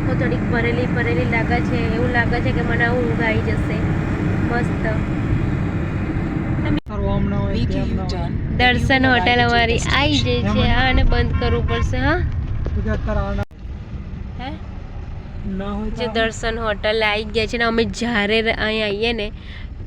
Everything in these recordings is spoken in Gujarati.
થોડીક ભરેલી ભરેલી લાગે છે એવું લાગે છે કે મને ઊંઘ આવી જશે. મસ્ત. દર્શન હોટેલ અમારી આવી જાય છે હા અને બંધ કરવું પડશે હા. જે દર્શન હોટલ આવી ગયા છે ને અમે જ્યારે અહીં આવીએ ને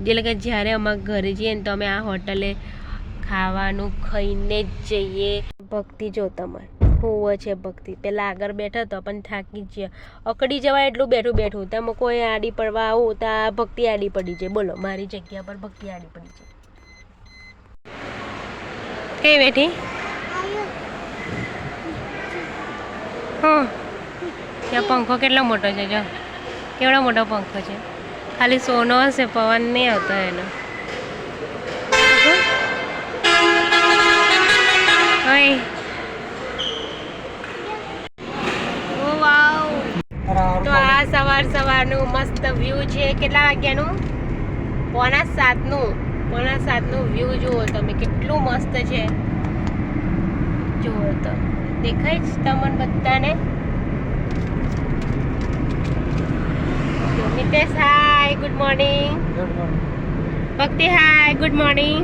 એટલે કે જ્યારે અમારા ઘરે જઈએ ને તો અમે આ હોટલે ખાવાનું ખાઈને જ જઈએ. ભક્તિ જો તમે હોવ છે ભક્તિ. પેલા આગળ બેઠા તો પણ થાકી જ ગયા. અકડી જવાય એટલું બેઠું બેઠું. તમે કોઈ આડી પડવા આવું તો આ ભક્તિ આડી પડી છે બોલો, મારી જગ્યા પર ભક્તિ આડી પડી છે કઈ બેઠી? હા ત્યાં પંખો કેટલો મોટો છે, જો. કેવડો મોટો પંખો છે? ખાલી સોનો હશે, પવન નહીં આવતો એનો. સવારનું મસ્ત વ્યૂ છે. કેટલા વાગ્યાનું? પોણા સાતનું. પોણા સાતનું વ્યૂ જુઓ તમે કેટલું મસ્ત છે. જુઓ તો દેખાય જ તમને બધાને? નિતેશ હાય ગુડ મોર્નિંગ ભક્તિ હાય ગુડ મોર્નિંગ?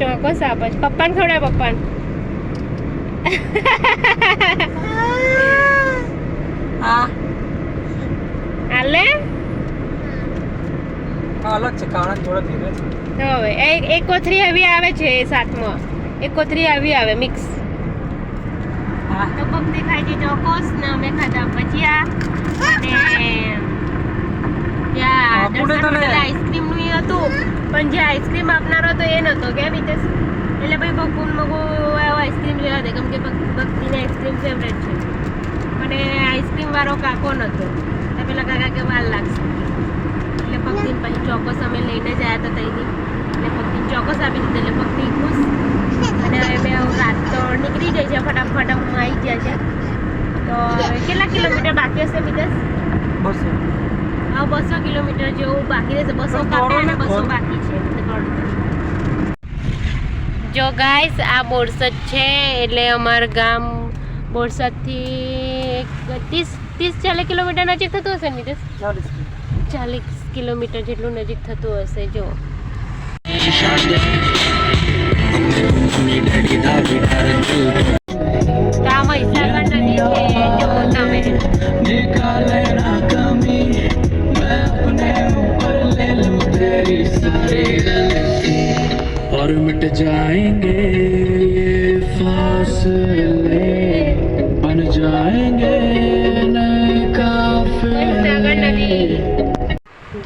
ચોક્કસ આપ પપ્પાને ખવડાય પપ્પાને? હા. હાલે? અલગ છે કારણ જોડે ધીરે છે. હવે એક એક કોથરી આવી આવે છે એ સાથમાં. એક કોથરી આવી આવે મિક્સ ટપક દેખાય છે ચોકોસ ને અમે ખાધા. ભજીયા અને. આઈસ્ક્રીમનું હતું. પણ જે આઈસ્ક્રીમ આપનારો હતો એ નતો કે રીતે એટલે ભાઈ બકુન મગુ આઈસ્ક્રીમ લેવા દે. કેમ કે ભક્તિને આઈસ્ક્રીમ ફેવરેટ છે. અને આઈસ્ક્રીમ વાળો કાકો નતો. તો પેલા કાકા કે વાર લાગશે. એટલે ભક્તિને પછી ચોક્કસ અમે લઈને જ આવ્યા હતા ત્યાંથી એટલે ભક્તિને ચોક્કસ આપી દીધું એટલે ભક્તિ ખુશ. અને હવે રાત તો નીકળી ગઈ છે ફટાફટ હું આવી ગયા છે. તો કેટલા કિલોમીટર બાકી હશે મિતેશ? બસો. હા બસો કિલોમીટર જેવું બાકી રહેશે. બસો કાપે અને બસો બાકી છે. જો ગાઈસ આ બોરસદ છે. એટલે અમારું ગામ બોરસદથી એક ત્રીસ ત્રીસ ચાલીસ કિલોમીટર નજીક થતું હશે ને મિતેશ ચાલીસ ચાલીસ કિલોમીટર જેટલું નજીક થતું હશે જો તો આ મહીસાગર નદી છે જો તમે और मिट जाएंगे ये फासले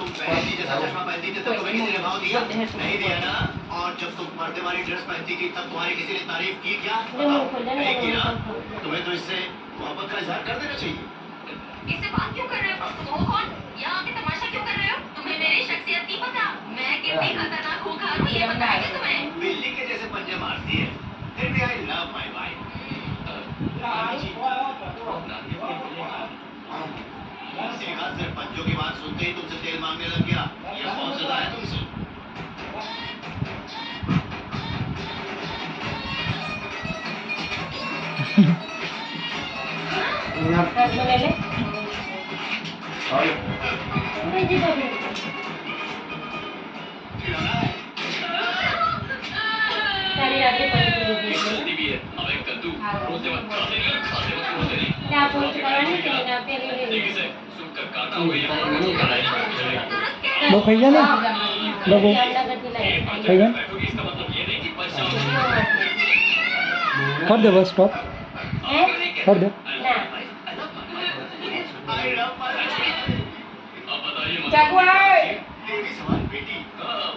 तुम पहनती जैसा चश्मा पहनती थी तब तुम्हें किसी ने भाव दिया। नहीं दिया ना? और जब तुम पर्दे वाली ड्रेस पहनती थी तब तुम्हारी किसी ने तारीफ़ की क्या? बताओ। नहीं की। ना तुम्हें तो इससे मोहब्बत का इजहार कर देना चाहिए। इससे बात क्यों कर रहे हो? तुम हो कौन? यहाँ आके तमाशा क्यों कर रहे हो? तुम्हें मेरी शख्सियत नहीं पता। मैं कितनी खतरनाक खूंखार हूँ ये पता है क्या तुम्हें। बिल्ली के जैसे पंजे मारती है। के मांगने लग गया ये कौन सा है तुमसे क्या बोलते हैं कि ना पे ले ले लोग खाई जाना लोग खाई जान कर दे बस स्टॉप कर दे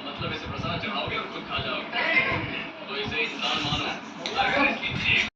मतलब इसे प्रसाद चढ़ाओगे और खुद खा जाओगे तो इसे इंसान मानो